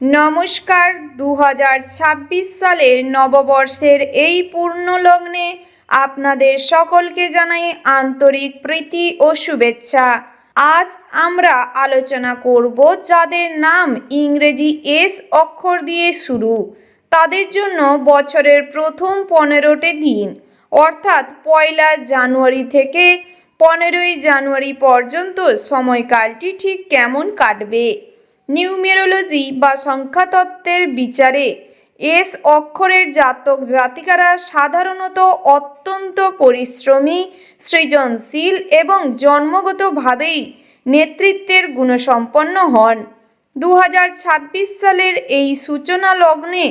নমস্কার দু হাজার ছাব্বিশ সালের নববর্ষের এই পূর্ণ লগ্নে আপনাদের সকলকে জানাই আন্তরিক প্রীতি ও শুভেচ্ছা। আজ আমরা আলোচনা করব যাদের নাম ইংরেজি এস অক্ষর দিয়ে শুরু। তাদের জন্য বছরের প্রথম পনেরোটি দিন, অর্থাৎ পয়লা জানুয়ারি থেকে পনেরোই জানুয়ারি পর্যন্ত সময়কালটি ঠিক কেমন কাটবে? নিউমেরোলজি বা সংখ্যাতত্ত্বের বিচারে এস অক্ষরের জাতক জাতিকারা সাধারণত অত্যন্ত পরিশ্রমী, সৃজনশীল এবং জন্মগতভাবেই নেতৃত্বের গুণসম্পন্ন হন। দু হাজার ছাব্বিশ সালের এই সূচনা লগ্নে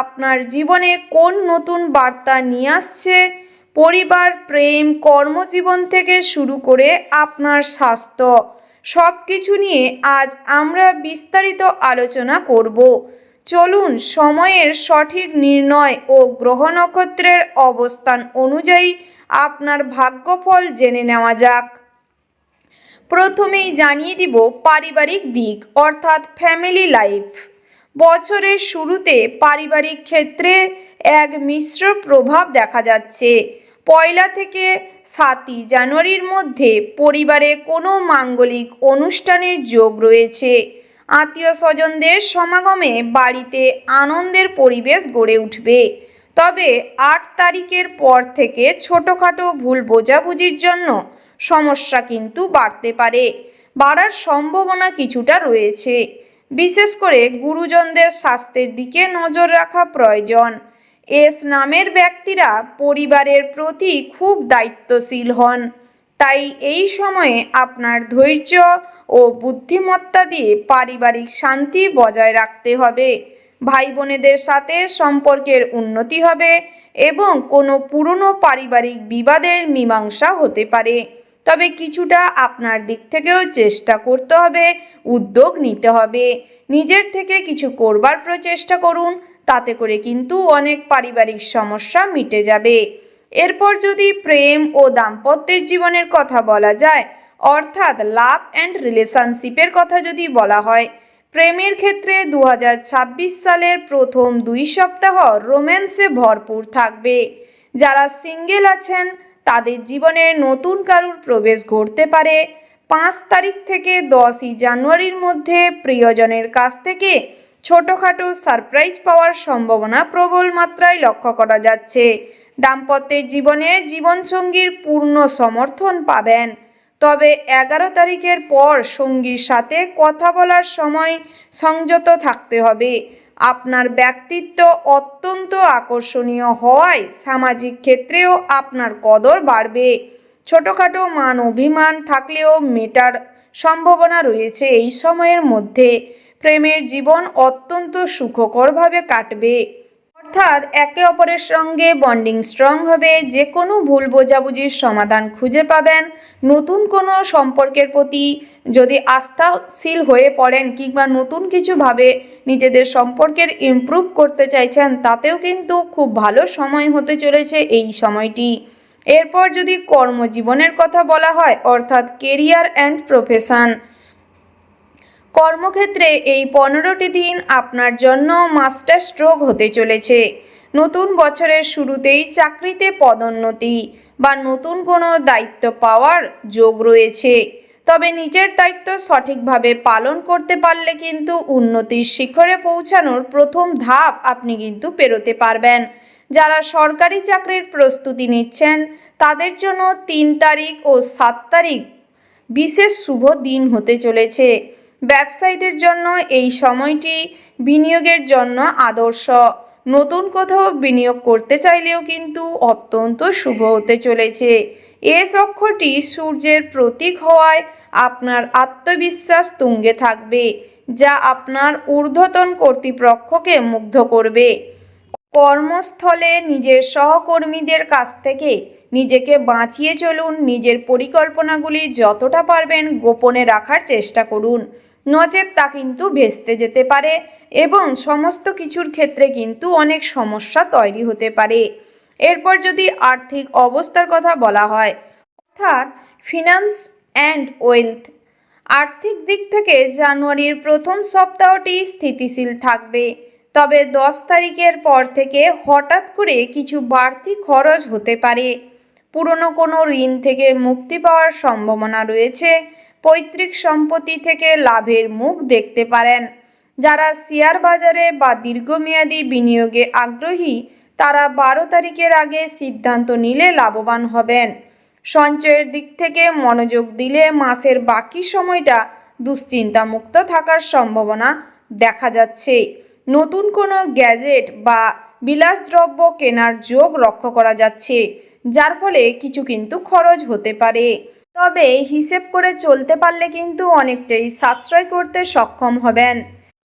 আপনার জীবনে কোন নতুন বার্তা নিয়ে আসছে? পরিবার, প্রেম, কর্মজীবন থেকে শুরু করে আপনার স্বাস্থ্য। সব কিছু নিয়ে আজ আমরা বিস্তারিত আলোচনা করব। চলুন, সময়ের সঠিক নির্ণয় ও গ্রহ নক্ষত্রের অবস্থান অনুযায়ী আপনার ভাগ্যফল জেনে নেওয়া যাক। প্রথমেই জানিয়ে দিব পারিবারিক দিক, অর্থাৎ ফ্যামিলি লাইফ। বছরের শুরুতে পারিবারিক ক্ষেত্রে এক মিশ্র প্রভাব দেখা যাচ্ছে। পয়লা থেকে সাতই জানুয়ারির মধ্যে পরিবারে কোনো মাঙ্গলিক অনুষ্ঠানের যোগ রয়েছে। আত্মীয় স্বজনদের সমাগমে বাড়িতে আনন্দের পরিবেশ গড়ে উঠবে। তবে আট তারিখের পর থেকে ছোটোখাটো ভুল বোঝাবুঝির জন্য সমস্যা কিন্তু বাড়তে পারে। বাড়ার সম্ভাবনা কিছুটা রয়েছে। বিশেষ করে গুরুজনদের স্বাস্থ্যের দিকে নজর রাখা প্রয়োজন। এস নামের ব্যক্তিরা পরিবারের প্রতি খুব দায়িত্বশীল হন। তাই এই সময়ে আপনার ধৈর্য ও বুদ্ধিমত্তা দিয়ে পারিবারিক শান্তি বজায় রাখতে হবে। ভাই বোনেদের সাথে সম্পর্কের উন্নতি হবে এবং কোনো পুরনো পারিবারিক বিবাদের মীমাংসা হতে পারে। তবে কিছুটা আপনার দিক থেকেও চেষ্টা করতে হবে, উদ্যোগ নিতে হবে। নিজের থেকে কিছু করবার প্রচেষ্টা করুন তাতে করে কিন্তু অনেক পারিবারিক সমস্যা মিটে যাবে। এরপর যদি প্রেম ও দাম্পত্যের জীবনের কথা বলা যায়, অর্থাৎ লাভ অ্যান্ড রিলেশনশিপের কথা যদি বলা হয়, প্রেমের ক্ষেত্রে দু হাজার ছাব্বিশ সালের প্রথম দুই সপ্তাহ রোম্যান্সে ভরপুর থাকবে। যারা সিঙ্গেল আছেন, তাদের জীবনে নতুন কারুর প্রবেশ ঘটতে পারে। পাঁচ তারিখ থেকে দশই জানুয়ারির মধ্যে প্রিয়জনের কাছ থেকে ছোটোখাটো সারপ্রাইজ পাওয়ার সম্ভাবনা প্রবল মাত্রায় লক্ষ্য করা যাচ্ছে। দাম্পত্যের জীবনে জীবনসঙ্গীর পূর্ণ সমর্থন পাবেন। তবে এগারো তারিখের পর সঙ্গীর সাথে কথা বলার সময় সংযত থাকতে হবে। আপনার ব্যক্তিত্ব অত্যন্ত আকর্ষণীয় হওয়ায় সামাজিক ক্ষেত্রেও আপনার কদর বাড়বে। ছোটোখাটো মান অভিমান থাকলেও মেটার সম্ভাবনা রয়েছে এই সময়ের মধ্যে। প্রেমের জীবন অত্যন্ত সুখকরভাবে কাটবে। অর্থাৎ একে অপরের সঙ্গে বন্ডিং স্ট্রং হবে যে কোনো ভুল বোঝাবুঝির সমাধান খুঁজে পাবেন। নতুন কোনো সম্পর্কের প্রতি যদি আস্থাশীল হয়ে পড়েন কিংবা নতুন কিছুভাবে নিজেদের সম্পর্কের ইমপ্রুভ করতে চাইছেন, তাতেও কিন্তু খুব ভালো সময় হতে চলেছে এই সময়টি। এরপর যদি কর্মজীবনের কথা বলা হয়, অর্থাৎ কেরিয়ার অ্যান্ড প্রফেশন কর্মক্ষেত্রে এই পনেরোটি দিন আপনার জন্য মাস্টার স্ট্রোক হতে চলেছে। নতুন বছরের শুরুতেই চাকরিতে পদোন্নতি বা নতুন কোনো দায়িত্ব পাওয়ার যোগ রয়েছে। তবে নিজের দায়িত্ব সঠিকভাবে পালন করতে পারলে কিন্তু উন্নতির শিখরে পৌঁছানোর প্রথম ধাপ আপনি কিন্তু পেরোতে পারবেন। যারা সরকারি চাকরির প্রস্তুতি নিচ্ছেন, তাদের জন্য তিন তারিখ ও সাত তারিখ বিশেষ শুভ দিন হতে চলেছে। ব্যবসায়ীদের জন্য এই সময়টি বিনিয়োগের জন্য আদর্শ। নতুন কোথাও বিনিয়োগ করতে চাইলেও কিন্তু অত্যন্ত শুভ হতে চলেছে। এস অক্ষরটি সূর্যের প্রতীক হওয়ায় আপনার আত্মবিশ্বাস তুঙ্গে থাকবে, যা আপনার ঊর্ধ্বতন কর্তৃপক্ষকে মুগ্ধ করবে। কর্মস্থলে নিজের সহকর্মীদের কাছ থেকে নিজেকে বাঁচিয়ে চলুন, নিজের পরিকল্পনাগুলি যতটা পারবেন গোপনে রাখার চেষ্টা করুন। নচেত তা কিন্তু ভেস্তে যেতে পারে এবং সমস্ত কিছুর ক্ষেত্রে কিন্তু অনেক সমস্যা তৈরি হতে পারে। এরপর যদি আর্থিক অবস্থার কথা বলা হয়, অর্থাৎ ফিনান্স অ্যান্ড ওয়েলথ, আর্থিক দিক থেকে জানুয়ারির প্রথম সপ্তাহটি স্থিতিশীল থাকবে। তবে দশ তারিখের পর থেকে হঠাৎ করে কিছু বাড়তি খরচ হতে পারে। পুরনো কোনো ঋণ থেকে মুক্তি পাওয়ার সম্ভাবনা রয়েছে। পৈতৃক সম্পত্তি থেকে লাভের মুখ দেখতে পারেন। যারা শেয়ার বাজারে বা দীর্ঘমেয়াদী বিনিয়োগে আগ্রহী, তারা বারো তারিখের আগে সিদ্ধান্ত নিলে লাভবান হবেন। সঞ্চয়ের দিক থেকে মনোযোগ দিলে মাসের বাকি সময়টা দুশ্চিন্তামুক্ত থাকার সম্ভাবনা দেখা যাচ্ছে। নতুন কোনো গ্যাজেট বা বিলাসদ্রব্য কেনার যোগ লক্ষ্য করা যাচ্ছে, যার ফলে কিছু কিন্তু খরচ হতে পারে। তবে হিসেব করে চলতে পারলে কিন্তু অনেকটাই সাশ্রয় করতে সক্ষম হবেন।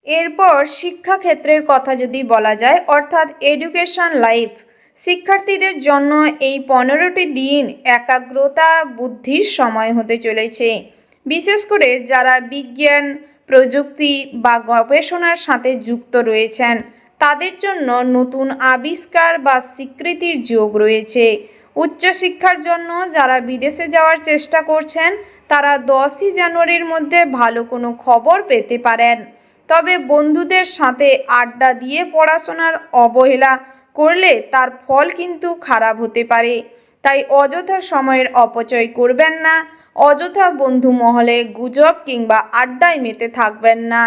এরপর শিক্ষাক্ষেত্রের কথা যদি বলা যায়, অর্থাৎ এডুকেশন লাইফ শিক্ষার্থীদের জন্য এই পনেরোটি দিন একাগ্রতা, বুদ্ধির সময় হতে চলেছে। বিশেষ করে যারা বিজ্ঞান, প্রযুক্তি বা গবেষণার সাথে যুক্ত রয়েছেন, তাদের জন্য নতুন আবিষ্কার বা স্বীকৃতির যোগ রয়েছে। উচ্চশিক্ষার জন্য যারা বিদেশে যাওয়ার চেষ্টা করছেন, তারা দশই জানুয়ারির মধ্যে ভালো কোনো খবর পেতে পারেন। তবে বন্ধুদের সাথে আড্ডা দিয়ে পড়াশোনার অবহেলা করলে তার ফল কিন্তু খারাপ হতে পারে। তাই অযথা সময়ের অপচয় করবেন না, অযথা বন্ধু মহলে গুজব কিংবা আড্ডায় মেতে থাকবেন না।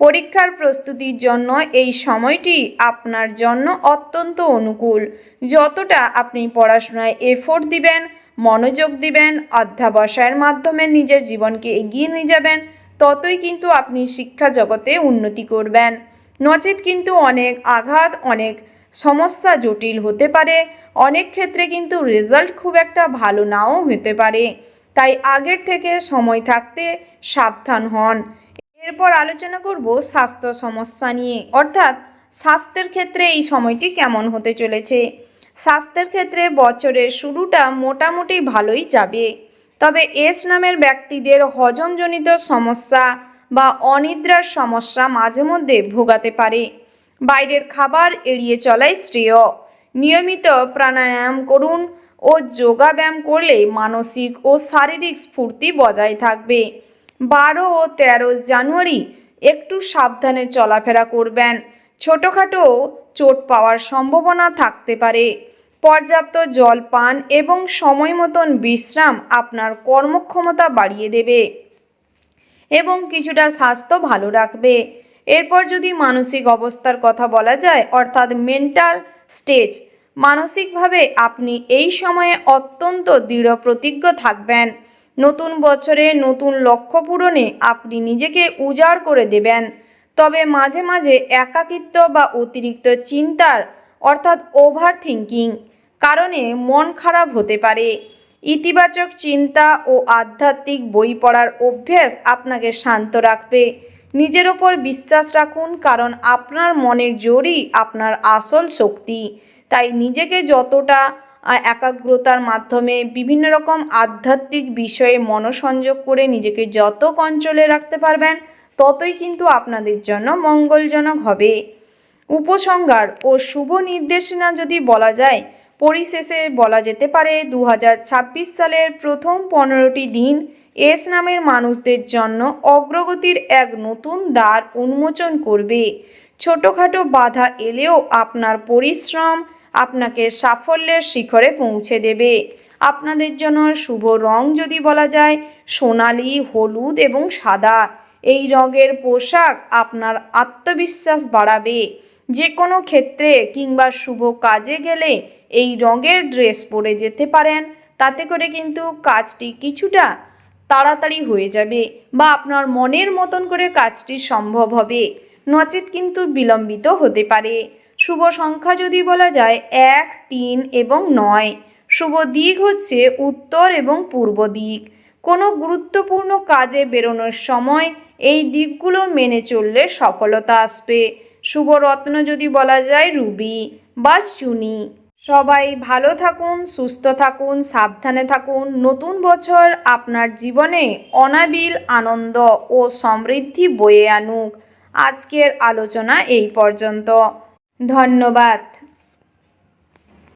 পরীক্ষার প্রস্তুতির জন্য এই সময়টি আপনার জন্য অত্যন্ত অনুকূল। যতটা আপনি পড়াশোনায় এফোর্ট দিবেন, মনোযোগ দিবেন, অধ্যাবসায়ের মাধ্যমে নিজের জীবনকে এগিয়ে নিয়ে যাবেন, ততই কিন্তু আপনি শিক্ষা জগতে উন্নতি করবেন। নচেত কিন্তু অনেক আঘাত, অনেক সমস্যা জটিল হতে পারে। অনেক ক্ষেত্রে কিন্তু রেজাল্ট খুব একটা ভালো নাও হতে পারে। তাই আগের থেকে সময় থাকতে সাবধান হন। এরপর আলোচনা করব স্বাস্থ্য সমস্যা নিয়ে। অর্থাৎ স্বাস্থ্যের ক্ষেত্রে এই সময়টি কেমন হতে চলেছে? স্বাস্থ্যের ক্ষেত্রে বছরের শুরুটা মোটামুটি ভালোই যাবে। তবে এস নামের ব্যক্তিদের হজমজনিত সমস্যা বা অনিদ্রার সমস্যা মাঝে মধ্যে ভোগাতে পারে। বাইরের খাবার এড়িয়ে চলাই শ্রেয়। নিয়মিত প্রাণায়াম করুন ও যোগাব্যায়াম করলে মানসিক ও শারীরিক স্ফূর্তি বজায় থাকবে। বারো ও তেরো জানুয়ারি একটু সাবধানে চলাফেরা করবেন। ছোটোখাটো চোট পাওয়ার সম্ভাবনা থাকতে পারে। পর্যাপ্ত জল পান এবং সময় মতন বিশ্রাম আপনার কর্মক্ষমতা বাড়িয়ে দেবে এবং কিছুটা স্বাস্থ্য ভালো রাখবে। এরপর যদি মানসিক অবস্থার কথা বলা যায়, অর্থাৎ মেন্টাল স্টেজ, মানসিকভাবে আপনি এই সময়ে অত্যন্ত দৃঢ় প্রতিজ্ঞ থাকবেন। নতুন বছরে নতুন লক্ষ্য পূরণে আপনি নিজেকে উজাড় করে দেবেন। তবে মাঝে মাঝে একাকিত্ব বা অতিরিক্ত চিন্তার, অর্থাৎ ওভার থিঙ্কিং কারণে মন খারাপ হতে পারে। ইতিবাচক চিন্তা ও আধ্যাত্মিক বই পড়ার অভ্যেস আপনাকে শান্ত রাখবে। নিজের ওপর বিশ্বাস রাখুন, কারণ আপনার মনের জোরই আপনার আসল শক্তি। তাই নিজেকে যতটা একাগ্রতার মাধ্যমে বিভিন্ন রকম আধ্যাত্মিক বিষয়ে মনোসংযোগ করে নিজেকে যত কন্ট্রোলে রাখতে পারবেন, ততই কিন্তু আপনাদের জন্য মঙ্গলজনক হবে। উপসংহার ও শুভ নির্দেশনা যদি বলা যায়, পরিশেষে বলা যেতে পারে দু হাজার ছাব্বিশ সালের প্রথম পনেরোটি দিন এস নামের মানুষদের জন্য অগ্রগতির এক নতুন দ্বার উন্মোচন করবে। ছোটোখাটো বাধা এলেও আপনার পরিশ্রম আপনাকে সাফল্যের শিখরে পৌঁছে দেবে। আপনাদের জন্য শুভ রং যদি বলা যায়, সোনালি, হলুদ এবং সাদা। এই রঙের পোশাক আপনার আত্মবিশ্বাস বাড়াবে। যে কোনো ক্ষেত্রে কিংবা শুভ কাজে গেলে এই রঙের ড্রেস পরে যেতে পারেন। তাতে করে কিন্তু কাজটি কিছুটা তাড়াতাড়ি হয়ে যাবে বা আপনার মনের মতন করে কাজটি সম্ভব হবে। নচেত কিন্তু বিলম্বিত হতে পারে। শুভ সংখ্যা যদি বলা যায় এক, তিন এবং নয়। শুভ দিক হচ্ছে উত্তর এবং পূর্ব দিক। কোনো গুরুত্বপূর্ণ কাজে বেরোনোর সময় এই দিকগুলো মেনে চললে সফলতা আসবে। শুভ রত্ন যদি বলা যায় রুবি বা চুনি। সবাই ভালো থাকুন, সুস্থ থাকুন, সাবধানে থাকুন। নতুন বছর আপনার জীবনে অনাবিল আনন্দ ও সমৃদ্ধি বয়ে আনুক। আজকের আলোচনা এই পর্যন্ত। ধন্যবাদ।